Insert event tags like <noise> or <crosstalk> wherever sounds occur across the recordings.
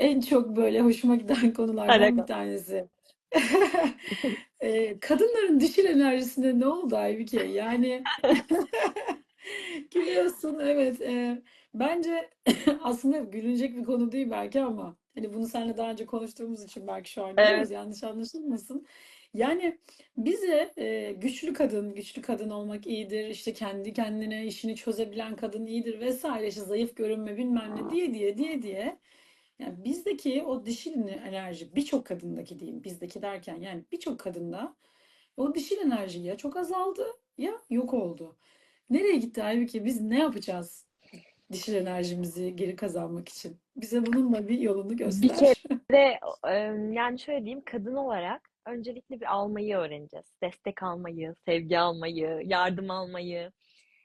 en çok böyle hoşuma giden <laughs> konulardan bir Harika. tanesi. <laughs> Ee, kadınların dişil enerjisine ne oldu Aybüke? Yani <laughs> gülüyorsun evet. e, bence aslında gülünecek bir konu değil belki ama hani bunu seninle daha önce konuştuğumuz için belki şu an Evet. gülüyoruz yanlış anlaşılmasın. Yani bize e, güçlü kadın, güçlü kadın olmak iyidir, işte kendi kendine işini çözebilen kadın iyidir vesaire, işte zayıf görünme bilmem ne diye diye diye diye yani bizdeki o dişil enerji birçok kadındaki diyeyim bizdeki derken yani birçok kadında o dişil enerji ya çok azaldı ya yok oldu. Nereye gitti Aybüke? Biz ne yapacağız dişil enerjimizi geri kazanmak için? Bize bununla bir yolunu Bir göster. kere <laughs> e, yani şöyle diyeyim kadın olarak öncelikle bir almayı öğreneceğiz. Destek almayı, sevgi almayı, yardım almayı.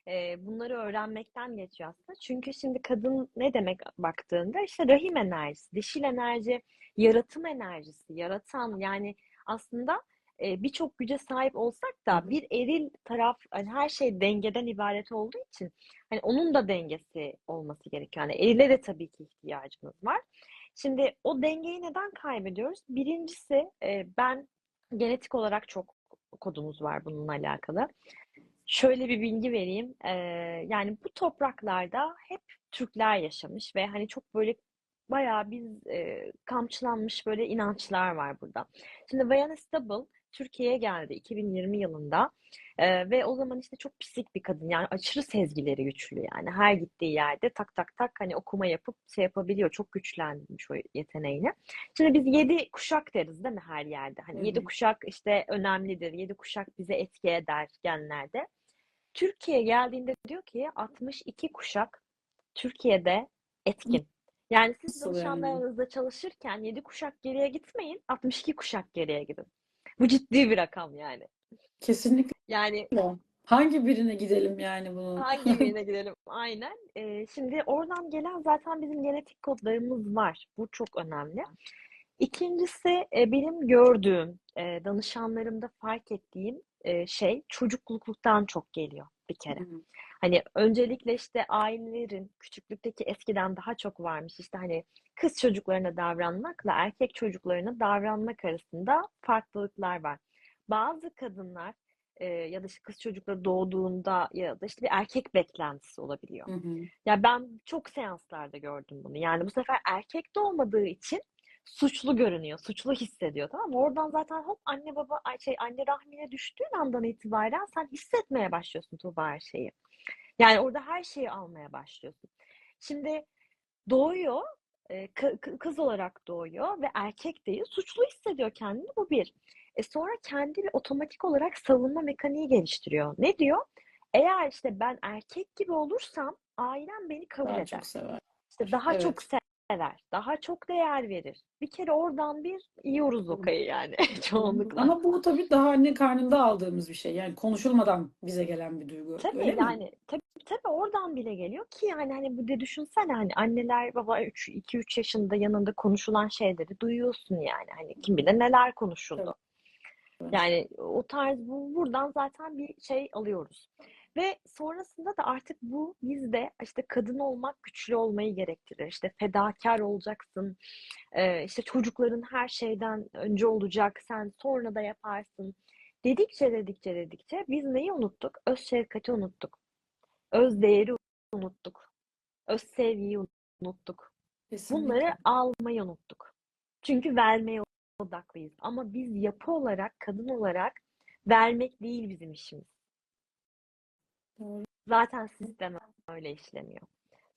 E, bunları öğrenmekten geçiyor aslında. Çünkü şimdi kadın ne demek baktığında işte rahim enerjisi, dişil enerji, yaratım enerjisi, yaratan yani aslında e, birçok güce sahip olsak da bir eril taraf hani her şey dengeden ibaret olduğu için hani onun da dengesi olması gerekiyor. Yani erile de tabii ki ihtiyacımız var. Şimdi o dengeyi neden kaybediyoruz? Birincisi e, ben genetik olarak çok kodumuz var bununla alakalı. Şöyle bir bilgi vereyim. Ee, yani bu topraklarda hep Türkler yaşamış ve hani çok böyle bayağı biz e, kamçılanmış böyle inançlar var burada. Şimdi Vayana Stable Türkiye'ye geldi 2020 yılında Ee, ve o zaman işte çok pislik bir kadın yani aşırı sezgileri güçlü yani her gittiği yerde tak tak tak hani okuma yapıp şey yapabiliyor çok güçlenmiş o yeteneğini. Şimdi biz yedi kuşak deriz değil mi her yerde? Hani yedi kuşak işte önemlidir. Yedi kuşak bize etki eder genlerde. Türkiye geldiğinde diyor ki 62 kuşak Türkiye'de etkin. Yani siz danışanlarınızla çalışırken 7 kuşak geriye gitmeyin, 62 kuşak geriye gidin. Bu ciddi bir rakam yani. Kesinlikle. Yani Hangi birine gidelim yani bunun? hangi <laughs> birine gidelim? Aynen. Ee, şimdi oradan gelen zaten bizim genetik kodlarımız var. Bu çok önemli. İkincisi e, benim gördüğüm, e, danışanlarımda fark ettiğim e, şey çocukluktan çok geliyor bir kere. Hı. Hani öncelikle işte ailelerin küçüklükteki eskiden daha çok varmış işte hani kız çocuklarına davranmakla erkek çocuklarına davranmak arasında farklılıklar var. Bazı kadınlar e, ya da işte kız çocukları doğduğunda ya da işte bir erkek beklentisi olabiliyor. Hı hı. Ya ben çok seanslarda gördüm bunu. Yani bu sefer erkek doğmadığı için suçlu görünüyor, suçlu hissediyor tamam mı? Oradan zaten hop anne baba ay şey anne rahmine düştüğün andan itibaren sen hissetmeye başlıyorsun Tuğba her şeyi. Yani orada her şeyi almaya başlıyorsun. Şimdi doğuyor, e, kı- kı- kız olarak doğuyor ve erkek değil, suçlu hissediyor kendini. Bu bir. E sonra kendi bir otomatik olarak savunma mekaniği geliştiriyor. Ne diyor? Eğer işte ben erkek gibi olursam ailem beni kabul Daha eder. çok sever. İşte daha çok Evet. Sever, daha çok değer verir. Bir kere oradan bir yiyoruz o kayı yani <laughs> çoğunlukla. Ama bu tabii daha anne karnında aldığımız bir şey. Yani konuşulmadan bize gelen bir duygu. Tabii Öyle mi? yani tabii tabii oradan bile geliyor ki yani hani bu de düşünsene hani anneler baba 3 2 3 yaşında yanında konuşulan şeyleri duyuyorsun yani. Hani kim bilir neler konuşuldu. Evet. Yani o tarz bu buradan zaten bir şey alıyoruz. Ve sonrasında da artık bu bizde işte kadın olmak güçlü olmayı gerektirir. İşte fedakar olacaksın. İşte çocukların her şeyden önce olacak. Sen sonra da yaparsın. Dedikçe dedikçe dedikçe biz neyi unuttuk? Öz şefkati unuttuk. Öz değeri unuttuk. Öz sevgiyi unuttuk. Kesinlikle. Bunları almayı unuttuk. Çünkü vermeye odaklıyız. Ama biz yapı olarak, kadın olarak vermek değil bizim işimiz. Doğru. Zaten sistem öyle işlemiyor.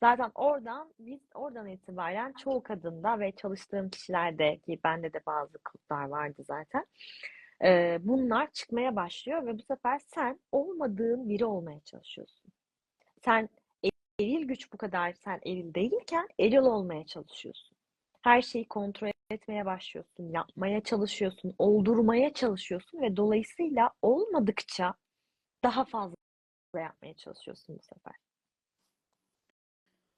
Zaten oradan biz oradan itibaren çoğu kadında ve çalıştığım kişilerde ki bende de bazı kılıklar vardı zaten. e, bunlar çıkmaya başlıyor ve bu sefer sen olmadığın biri olmaya çalışıyorsun. Sen eril güç bu kadar sen eril değilken eril olmaya çalışıyorsun. Her şeyi kontrol etmeye başlıyorsun, yapmaya çalışıyorsun, oldurmaya çalışıyorsun ve dolayısıyla olmadıkça daha fazla yapmaya çalışıyorsun bu sefer.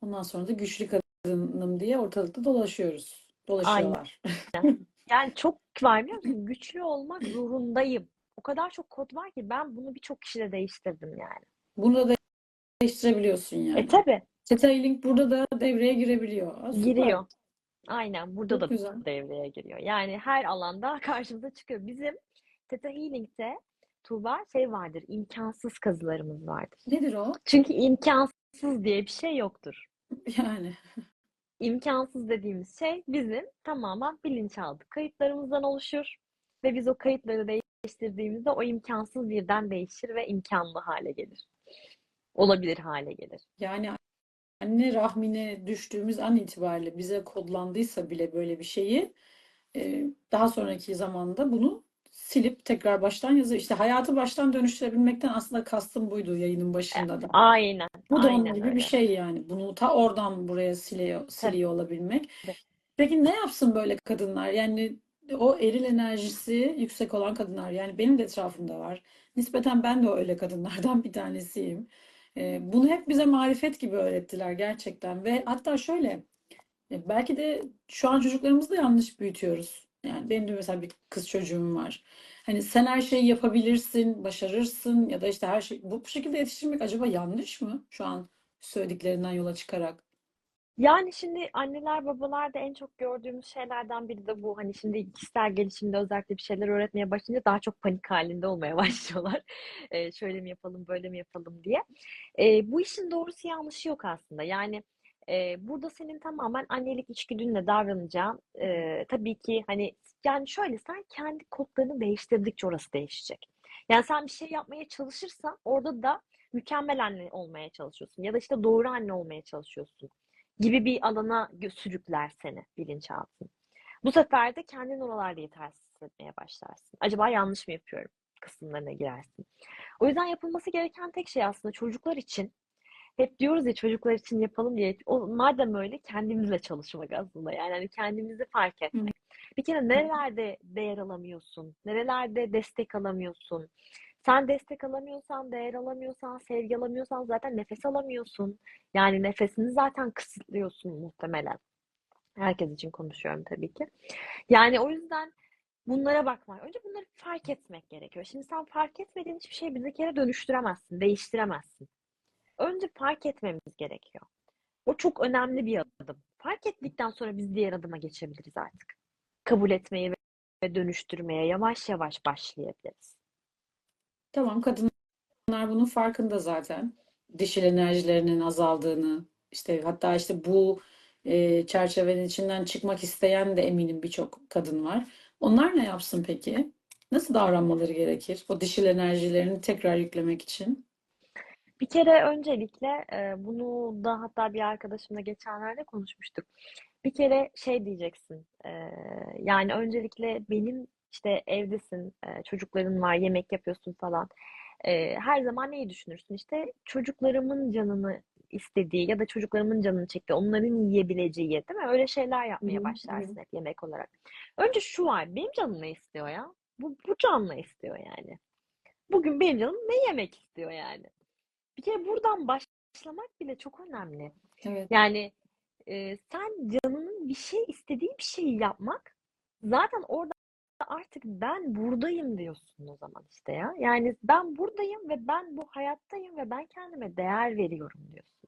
Ondan sonra da güçlü kadınım diye ortalıkta dolaşıyoruz. Aynen. Dolaşıyorlar. <laughs> Yani çok var biliyor musun? Güçlü olmak zorundayım. O kadar çok kod var ki ben bunu birçok kişide değiştirdim yani. Bunu da değiştirebiliyorsun E yani. tabii Detailing burada da devreye girebiliyor. Süper. giriyor. Aynen burada Çok da güzel. devreye giriyor. Yani her alanda <laughs> karşımıza çıkıyor. Bizim Theta Healing'de Tuğba şey vardır, imkansız kazılarımız vardır. Nedir o? Çünkü imkansız diye bir şey yoktur. Yani. İmkansız dediğimiz şey bizim tamamen bilinçaltı kayıtlarımızdan oluşur ve biz o kayıtları değiştirdiğimizde o imkansız birden değişir ve imkanlı hale gelir. Olabilir hale gelir. Yani anne rahmine düştüğümüz an itibariyle bize kodlandıysa bile böyle bir şeyi daha sonraki zamanda bunu silip tekrar baştan yazıyor. İşte hayatı baştan dönüştürebilmekten aslında kastım buydu yayının başında da. Aynen, Bu da onun aynen gibi bir öyle. şey yani. Bunu ta oradan buraya siliyor, siliyor olabilmek. Peki ne yapsın böyle kadınlar? Yani o eril enerjisi yüksek olan kadınlar. Yani benim de etrafımda var. Nispeten ben de öyle kadınlardan bir tanesiyim. Ee, bunu hep bize marifet gibi öğrettiler gerçekten. Ve hatta şöyle, e, belki de şu an çocuklarımızı da yanlış büyütüyoruz. Yani benim de mesela bir kız çocuğum var. Hani sen her şeyi yapabilirsin, başarırsın ya da işte her şey bu, bu şekilde yetiştirmek acaba yanlış mı? Şu an söylediklerinden yola çıkarak. Yani şimdi anneler babalar da en çok gördüğümüz şeylerden biri de bu. Hani şimdi kişisel gelişimde özellikle bir şeyler öğretmeye başlayınca daha çok panik halinde olmaya <laughs> başlıyorlar. Ee, şöyle mi yapalım, böyle mi yapalım diye. Ee, bu işin doğrusu yanlışı yok aslında. Yani burada senin tamamen annelik içgüdünle davranacağın e, tabii ki hani yani şöyle sen kendi kodlarını değiştirdikçe orası değişecek. Yani sen bir şey yapmaya çalışırsan orada da mükemmel anne olmaya çalışıyorsun ya da işte doğru anne olmaya çalışıyorsun gibi bir alana sürükler seni bilinçaltın. Bu sefer de kendin oralarda yetersiz hissetmeye başlarsın. Acaba yanlış mı yapıyorum kısımlarına girersin. O yüzden yapılması gereken tek şey aslında çocuklar için hep diyoruz ya çocuklar için yapalım diye. O, madem öyle kendimizle çalışmak aslında. Yani hani kendimizi fark etmek. Bir kere nerelerde değer alamıyorsun? Nerelerde destek alamıyorsun? Sen destek alamıyorsan, değer alamıyorsan, sevgi alamıyorsan zaten nefes alamıyorsun. Yani nefesini zaten kısıtlıyorsun muhtemelen. Herkes için konuşuyorum tabii ki. Yani o yüzden bunlara bakmak. Önce bunları fark etmek gerekiyor. Şimdi sen fark etmediğin hiçbir şeyi bir kere dönüştüremezsin, değiştiremezsin. Önce fark etmemiz gerekiyor. O çok önemli bir adım. Fark ettikten sonra biz diğer adıma geçebiliriz artık. Kabul etmeye ve dönüştürmeye yavaş yavaş başlayabiliriz. Tamam kadınlar bunun farkında zaten. Dişil enerjilerinin azaldığını işte hatta işte bu e, çerçevenin içinden çıkmak isteyen de eminim birçok kadın var. Onlar ne yapsın peki? Nasıl davranmaları gerekir? O dişil enerjilerini tekrar yüklemek için. Bir kere öncelikle e, bunu da hatta bir arkadaşımla geçenlerde konuşmuştuk. Bir kere şey diyeceksin. e, yani öncelikle benim işte evdesin, e, çocukların var, yemek yapıyorsun falan. E, her zaman neyi düşünürsün? İşte çocuklarımın canını istediği ya da çocuklarımın canını çektiği, onların yiyebileceği, değil mi? Öyle şeyler yapmaya başlarsın hep yemek olarak. Önce şu var, benim canım ne istiyor ya? Bu, bu can ne istiyor yani? Bugün benim canım ne yemek istiyor yani? Bir kere buradan başlamak bile çok önemli. Evet. Yani e, sen canının bir şey istediği bir şeyi yapmak zaten orada artık ben buradayım diyorsun o zaman işte ya. Yani ben buradayım ve ben bu hayattayım ve ben kendime değer veriyorum diyorsun.